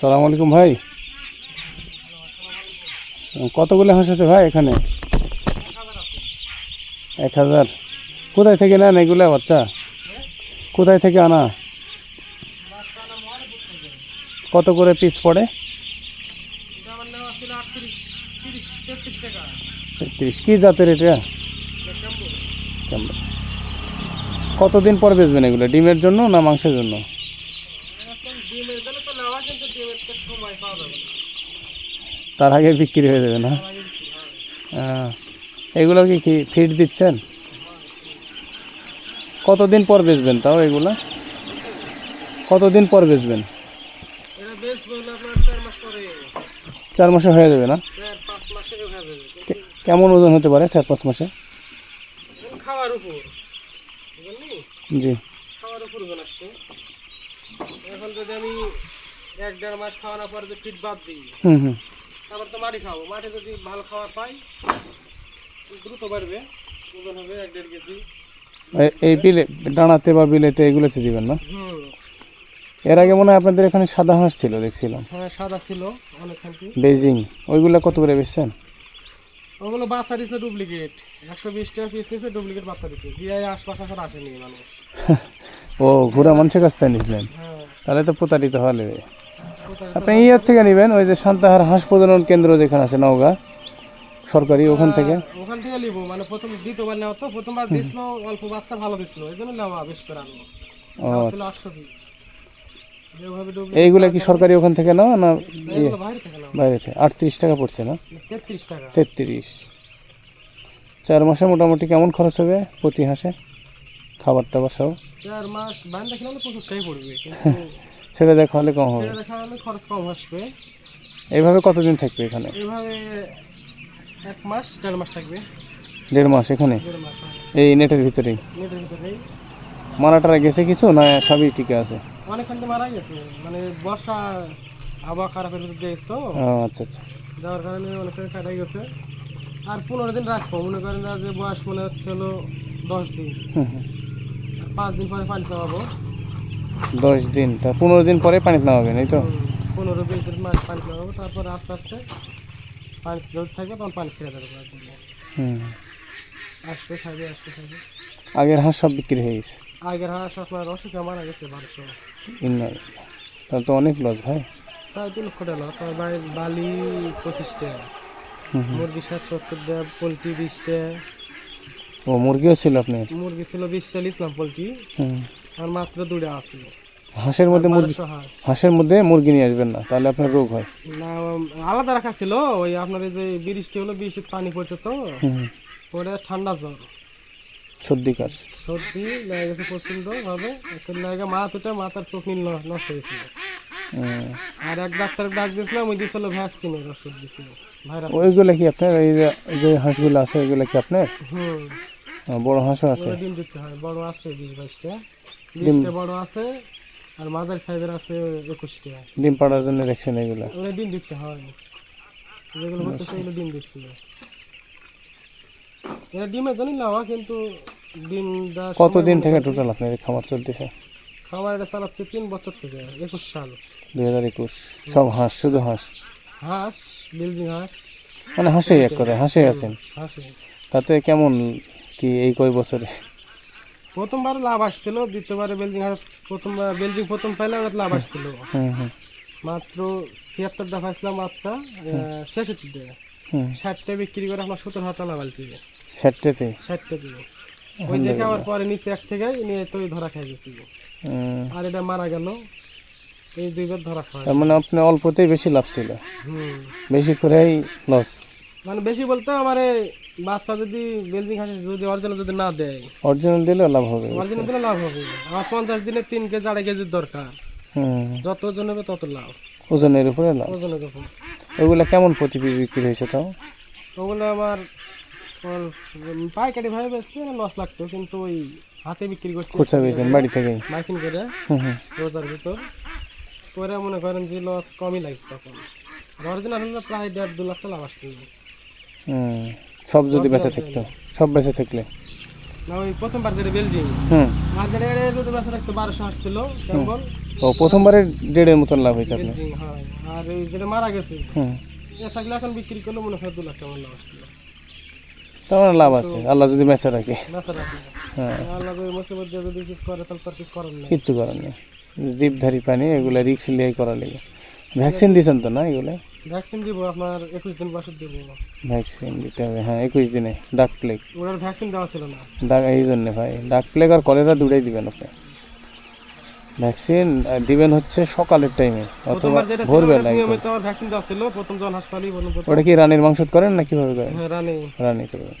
সালাম আলাইকুম ভাই। কতগুলো হাঁস আছে ভাই এখানে? এক হাজার। কোথায় থেকে নেন এগুলো বাচ্চা? কোথায় থেকে আনা? কত করে পিস পড়ে? তেত্রিশ। কী জাতের এটা? কতদিন পর বেচবেন এগুলো? ডিমের জন্য না মাংসের জন্য? তার আগে বিক্রি হয়ে যাবে না। এগুলো কি কি ফিড দিচ্ছেন? কতদিন পর বেচবেন তাও এগুলা? কতদিন পর বেচবেন? চার মাসে হয়ে যাবে। না? কেমন ওজন হতে পারে চার পাঁচ মাসে? খাওয়ার উপর। জি। খাওয়ার উপর এখন যদি আমি এক দেড় মাস খাওয়ানোর পর যদি ফিট বাদ দিই হুম হুম। তারপর তো মাটি খাব। মাঠে যদি ভালো খাবার পাই দ্রুত বাড়বে ওজন হবে এক দেড় কেজি। এই বিলে ডানাতে বা বিলেতে এগুলোতে দিবেন না? এর আগে মনে হয় আপনাদের এখানে সাদা হাঁস ছিল দেখছিলাম। হ্যাঁ সাদা ছিল অনেকখানটি বেজিং ওইগুলো কত করে বেচছেন? ওগুলো বাচ্চা দিছিল ডুপ্লিকেট। একশো বিশ টাকা পিস নিয়েছে ডুপ্লিকেট বাচ্চা দিছে। দিয়ে আশপাশ আসর আসেনি মানুষ। ও ঘোরা মানুষের কাছ থেকে নিয়েছিলেন হ্যাঁ। তাহলে তো প্রতারিত হলে আপনি ইয়ার থেকে নেবেন ওই যে শান্তাহার হাঁস প্রজনন কেন্দ্র যেখানে আছে নওগাঁ সরকারি ওখান থেকে। ওখান থেকে নিব মানে প্রথম দ্বিতীয়বার নেওয়া তো প্রথমবার দিছিল অল্প বাচ্চা ভালো দিছিল এই জন্য নেওয়া বেশ করে আনলো ছিল আটশো পিস। এইগুলা কি সরকারি ওখান থেকে নাও না ইয়ে? বাইরে থেকে নাও বাইরে থেকে আটত্রিশ টাকা পড়ছে না? তেত্রিশ টাকা। তেত্রিশ। চার মাসে মোটামুটি কেমন খরচ হবে প্রতি হাঁসে? খাবার টাবার সব? চার মাস বাইরে দেখলে হলে প্রচুর টাই পড়বে কিন্তু ছেড়ে দেখা হলে কম হবে। ছেড়ে দেখা হলে খরচ কম আসবে। এইভাবে কতদিন থাকবে এখানে? এইভাবে এক মাস দেড় মাস থাকবে। দেড় মাস এখানে। এই নেটের ভিতরেই? নেটের ভিতরেই। মারাটারা গেছে কিছু না সবই ঠিক আছে? অনেকক্ষণ তো মারা গেছে। মানে বর্ষা আবহাওয়া খারাপের ভিতরে গেছে তো। আচ্ছা আচ্ছা। যাওয়ার কারণে অনেকটা কাটাই গেছে। আর পনেরো দিন রাখব। মনে করেন যে বয়স মনে হচ্ছে হলো দশ দিন। পাঁচ দিন পরে পানি খাওয়াবো দশ দিন তা পনেরো দিন পরে পানিতে নামাবেন এই তো? পনেরো বিশ দিন পানি খাওয়াবো তারপরে আস্তে আস্তে পানি যদি থাকে তখন পানি ছেড়ে দেবো হুম। আসতে থাকবে আসতে থাকবে আগের হাঁস সব বিক্রি হয়ে গেছে? আগের হাঁস আপনার অসুখে মারা গেছে বারোশো। তাহলে তো অনেক লস ভাই। প্রায় তিন লক্ষ টাকা। আর বালি পঁচিশ টাকা। হুম হুম। মুরগি ষাট সত্তর টাকা পোলট্রি বিশ টাকা। ও মুরগিও ছিল আপনার? মুরগি ছিল বিশ চালিশ না পোলট্রি। হুম। আর মাত্র দুটা আছে। হাঁসের মধ্যে মুরগি হাঁস। হাঁসের মধ্যে মুরগি নিয়ে আসবেন না তাহলে আপনার রোগ হয়। না আলাদা রাখা ছিল ওই আপনার এই যে বৃষ্টি হলো বৃষ্টির পানি পড়ছে তো। ওটা ঠান্ডা জ্বর। সর্দি কাশ। সর্দি লেগে গেছে প্রচণ্ড ভাবে একটা লেগে মাথাটা মাথার চোখ নীল নষ্ট হয়েছিল। আর এক ডাক্তারের ডাক দিয়েছিলাম ওই দিয়েছিল ভ্যাকসিনের ওষুধ দিয়েছিল ভাইরাস। ওইগুলা কি আপনার এই যে হাঁসগুলো আছে ওইগুলা কি আপনার? হুম। বড় হাঁসও আছে। ডিম দিতে হয় বড় আছে বিশ বাইশটা। বিশটা বড় আছে আর মাদার সাইজের আছে একুশটা। ডিম পাড়ার জন্য রেখেছেন এগুলা? ওরা ডিম দিতে হয়। যেগুলো হচ্ছে ওগুলো ডিম দিচ্ছে এটা ডিমের জন্যই নেওয়া কিন্তু ডিম কতদিন থেকে টোটাল আপনার খামার চলতেছে? খাবার এটা চালাচ্ছে তিন বছর থেকে একুশ সাল। দুই হাজার একুশ সব হাঁস শুধু হাঁস? হাঁস বিল্ডিং হাঁস। মানে হাঁসেই এক করে হাঁসে আছেন? হাঁসে তাতে কেমন কি এই কয় বছরে? প্রথমবার লাভ আসছিল দ্বিতীয়বারে বেলজিং প্রথমবার বেলজিং প্রথম পাইলে আমার লাভ আসছিল। মাত্র ছিয়াত্তরটা পাইছিলাম বাচ্চা ছেষট্টিটা ষাটটা বিক্রি করে আমার সত্তর হাজার লাভ আলছি ষাটটাতে? ষাটটা দিয়ে ওই দেখে আমার পরে নিচে এক থেকে নিয়ে তো ধরা খাই গেছি হুম। আর এটা মারা গেল এই দুইবার ধরা খাওয়া। মানে আপনি অল্পতেই বেশি লাভ ছিল? বেশি করেই লস মানে বেশি বলতে আমার বাচ্চা যদি বেলজিং হাঁস যদি অরিজিনাল যদি না দেয় অরিজিনাল দিলে লাভ হবে। অরিজিনাল দিলে লাভ হবে। আমার পঞ্চাশ দিনে তিন কেজি আড়াই কেজির দরকার। যত ওজন হবে তত লাভ। ওজনের উপরে লাভ। ওজনের উপর। ওইগুলা কেমন প্রতি বিক্রি হয়েছে তাও? ওগুলো আমার পাইকারি ভাবে বেচতে লস লাগতো কিন্তু ওই হাতে বিক্রি করছি। খুচরা পেয়েছেন বাড়ি থেকে। মাইকিং করে। রোজার ভিতর। পরে মনে করেন যে লস কমই লাগছে তখন। অরিজিনাল হলে প্রায় দেড় দু লাখ টাকা লাভ আসতো। হুম। সব যদি বেঁচে থাকতো সব বেঁচে থাকলে। না ওই প্রথমবার যেটা হুম। যদি বেচা বারোশো আসছিল কেমন ও প্রথমবারে দেড়ের মতন লাভ হয়েছে আপনার। বেলজিয়াম আর যেটা মারা গেছে হুম। থাকলে এখন বিক্রি করলে মনে হয় দু লাখ টাকা লাভ আসছিল মানে লাভ আছে আল্লাহ যদি বেঁচে রাখে। হ্যাঁ। আল্লাহ যদি কিছু করে তাহলে তার কিছু করার নেই। কিচ্ছু করার নেই। জিপধারী পানি এগুলো রিক্স লিয়ে করা লেগে। ভ্যাকসিন দিয়েছেন তো না এগুলো? ভ্যাকসিন দিব আপনার একুশ দিন দিব। ভ্যাকসিন দিতে হবে হ্যাঁ একুশ দিনে ডাক প্লেগ ওনার ভ্যাকসিন দেওয়া ছিল না। ডাক এই জন্যে ভাই ডাক প্লেগ আর কলেরা দুটাই দিবেন আপনি। ভ্যাকসিন দিবেন হচ্ছে সকালের টাইমে অথবা ভোরবেলা। নিয়মিত আমার ভ্যাকসিন দেওয়া ছিল প্রথম যখন হাসপাতালে বলুন ওটা কি রানীর মাংস করেন না কীভাবে করেন? হ্যাঁ, রানী। রানী করবেন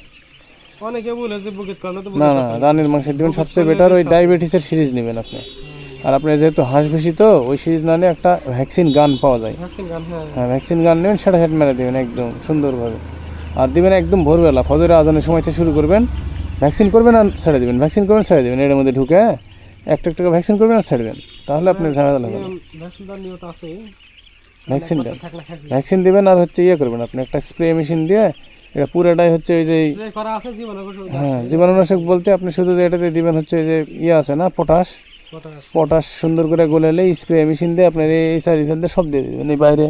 অনেকে বলে যে বুকেট করলে তো না না রানীর মাংস দিবেন সবচেয়ে বেটার ওই ডায়াবেটিসের সিরিজ নেবেন আপনি। আর আপনি যেহেতু হাঁস বেশি তো ওই সিরিজ না নিয়ে একটা ভ্যাকসিন গান পাওয়া যায়। হ্যাঁ। হ্যাঁ ভ্যাকসিন গান নেবেন সেটা হেড মেরে দেবেন একদম সুন্দরভাবে। আর দেবেন একদম ভোরবেলা ফজরের আজানের সময় থেকে শুরু করবেন ভ্যাকসিন করবেন আর ছেড়ে দেবেন ভ্যাকসিন করবেন ছেড়ে দেবেন এর মধ্যে ঢুকে একটা একটা ভ্যাকসিন করবেন আর ছেড়ে দেবেন। তাহলে আপনি ঝামেলা হবে ভ্যাকসিন ভ্যাকসিন দেন ভ্যাকসিন দিবেন আর হচ্ছে ইয়ে করবেন আপনি একটা স্প্রে মেশিন দিয়ে এটা পুরোটাই হচ্ছে ওই যে হ্যাঁ জীবাণুনাশক বলতে আপনি শুধু যে এটাতে দিবেন হচ্ছে যে ইয়ে আছে না পটাশ পটাশ। সুন্দর করে গলালে স্প্রে মেশিন দিয়ে আপনার এই সাইড দিয়ে সব দিয়ে দেবেন। এই বাইরে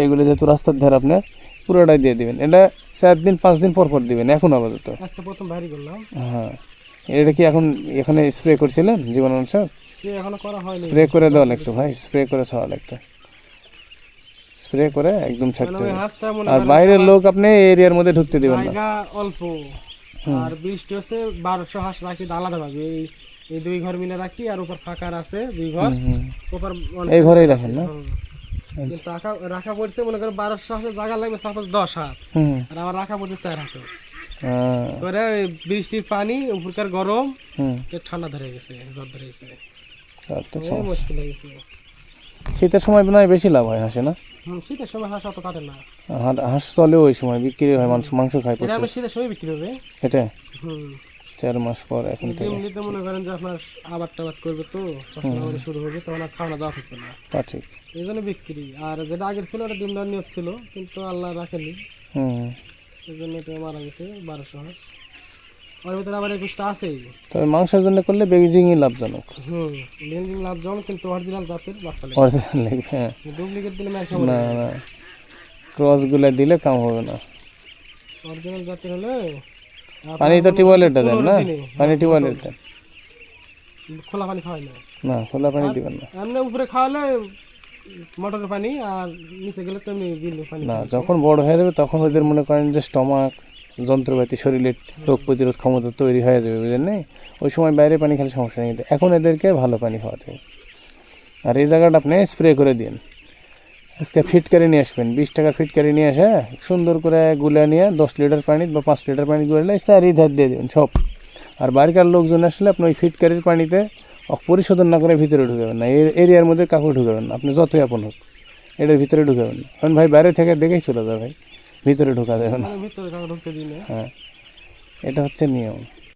এইগুলো যেহেতু রাস্তার ধারে আপনার পুরোটাই দিয়ে দিবেন। এটা চার দিন পাঁচ দিন পর পর দিবেন এখন আপাতত। হ্যাঁ। এটা কি এখন এখানে স্প্রে করছিলেন জীবাণুনাশক স্প্রে করা হয়নি। স্প্রে করে দেওয়া লাগতো ভাই স্প্রে করে ছাড়া লাগতো। স্প্রে করে একদম ছাড়তে হবে। আর বাইরের লোক আপনি এরিয়ার মধ্যে ঢুকতে দিবেন না। অল্প। আর বৃষ্টি হচ্ছে বারোশো হাঁস রাখি এই এই দুই ঘর মিলে রাখি আর উপর ফাঁকার আছে দুই ঘর। উপর এই ঘরেই রাখেন না? রাখা রাখা পড়ছে মনে করেন বারোশো হাঁসের জায়গা লাগবে সাপোজ দশ হাত। আর আমার রাখা পড়ছে চার হাতে। করে বৃষ্টির পানি উপরকার গরম ঠান্ডা ধরে গেছে জ্বর ধরে গেছে। এই সমস্যা। মুশকিল হয়ে গেছে। শীতের সময় হয় বেশি লাভ হয় হাসে না? শীতের সময় হাঁস অত কাটে না। হাঁস চলে ওই সময় বিক্রি হয় মাংস মাংস খায় শীতের সময় বিক্রি হবে। এটা? হুম। চার মাস পর এখন থেকে। এমনিতে মনে করেন যে আপনার আবাদ টাবাদ করবে তো ফসল শুরু হবে তখন আর খাওয়ানো যাওয়া থাকবে না। তা ঠিক। এই জন্য বিক্রি। আর যেটা আগের ছিল ওটা ডিম দেওয়ার নিয়ত ছিল কিন্তু আল্লাহ রাখেনি হুম। এই জন্য এটা মারা গেছে বারোশো ওর ভিতরে আবার একুশটা আছেই। তবে মাংসের জন্য করলে বেজিংই লাভজনক। হুম লেনদিন লাভ যেমন কিন্তু অরিজিনাল জাতের বাচ্চা লেগে অরিজিনাল লাগবে হ্যাঁ ডুপ্লিকেট দিলে ম্যাচ হবে না না। ক্রসগুলো দিলে কাম হবে না। অরিজিনাল জাতের হলে পানি তো টিউবওয়েলেরটা দেন না? পানি টিউবওয়েলের দেন খোলা পানি খাওয়াই না। না খোলা পানি দিবেন না। এমনি উপরে খাওয়ালে মোটরের পানি আর নিচে গেলে তো এমনি বিলের পানি। না যখন বড় হয়ে যাবে তখন ওদের মনে করেন যে স্টমাক যন্ত্রপাতি শরীরের রোগ প্রতিরোধ ক্ষমতা তৈরি হয়ে যাবে বুঝলেন নেই? ওই সময় বাইরে পানি খেলে সমস্যা নেই। কিন্তু এখন এদেরকে ভালো পানি খাওয়াতে হবে। আর এই জায়গাটা আপনি স্প্রে করে দিন। আজকে ফিটকারি নিয়ে আসবেন। বিশ টাকার ফিটকারি নিয়ে এসে সুন্দর করে গুলে নিয়ে দশ লিটার পানি বা পাঁচ লিটার পানি গুলে চারি ধার দিয়ে দেবেন সব। আর বাড়িকার লোকজন আসলে আপনি ওই ফিটকারির পানিতে পরিশোধন না করে ভিতরে ঢুকাবেন না। এরিয়ার মধ্যে কাকু ঢুকাবেন না। আপনি যতই আপন হোক এটার ভিতরে ঢুকাবেন না। কারণ ভাই বাইরে থেকে দেখেই চলে যাবে ভাই। ভিতরে ঢুকা দেবে না। মানে ভিতরে কাউকে ঢুকতে দিই না। হ্যাঁ। এটা হচ্ছে নিয়ম।